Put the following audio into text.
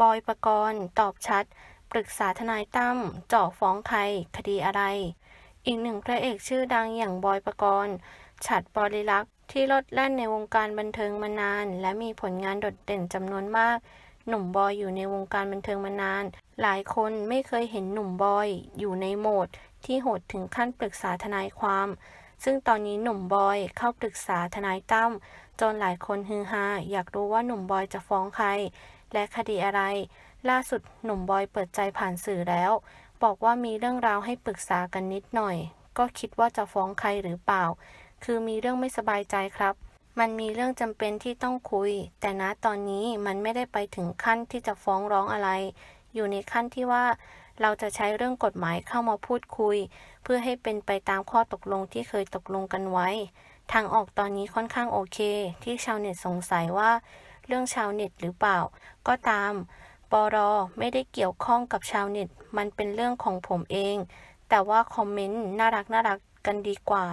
บอยปกรณ์ ตอบชัด ปรึกษาทนายตั้มเจาะฟ้องใคร คดีอะไร อีกหนึ่งพระเอกชื่อดังอย่างบอยปกรณ์ฉัดบริลักษ์ที่ลดแล่นในวงการบันเทิงมานาน และมีผลงานโดดเด่นจำนวนมาก หนุ่มบอยอยู่ในวงการบันเทิงมานาน หลายคนไม่เคยเห็นหนุ่มบอยอยู่ในโหมด ที่โหดถึงขั้นปรึกษาทนายความ ซึ่งตอนนี้หนุ่มบอยเข้าปรึกษาทนายตั้มจนหลายคนฮือฮาอยากรู้ว่าหนุ่มบอยจะฟ้องใคร และคดีอะไร ล่าสุดหนุ่มบอยเปิดใจผ่านสื่อแล้ว บอกว่ามีเรื่องราวให้ปรึกษากันนิดหน่อย ก็คิดว่าจะฟ้องใครหรือเปล่า คือมีเรื่องไม่สบายใจครับ มันมีเรื่องจำเป็นที่ต้องคุย แต่ณตอนนี้มันไม่ได้ไปถึงขั้นที่จะฟ้องร้องอะไร อยู่ในขั้นที่ว่า เราจะใช้เรื่องกฎหมายเข้ามาพูดคุย เพื่อให้เป็นไปตามข้อตกลงที่เคยตกลงกันไว้ ทางออกตอนนี้ค่อนข้างโอเค ที่ชาวเน็ตสงสัยว่า เรื่องชาวเน็ตหรือเปล่า ก็ตามปรไม่ได้เกี่ยวข้องกับชาวเน็ต มันเป็นเรื่องของผมเอง แต่ว่าคอมเมนต์น่ารักน่ารักกันดีกว่า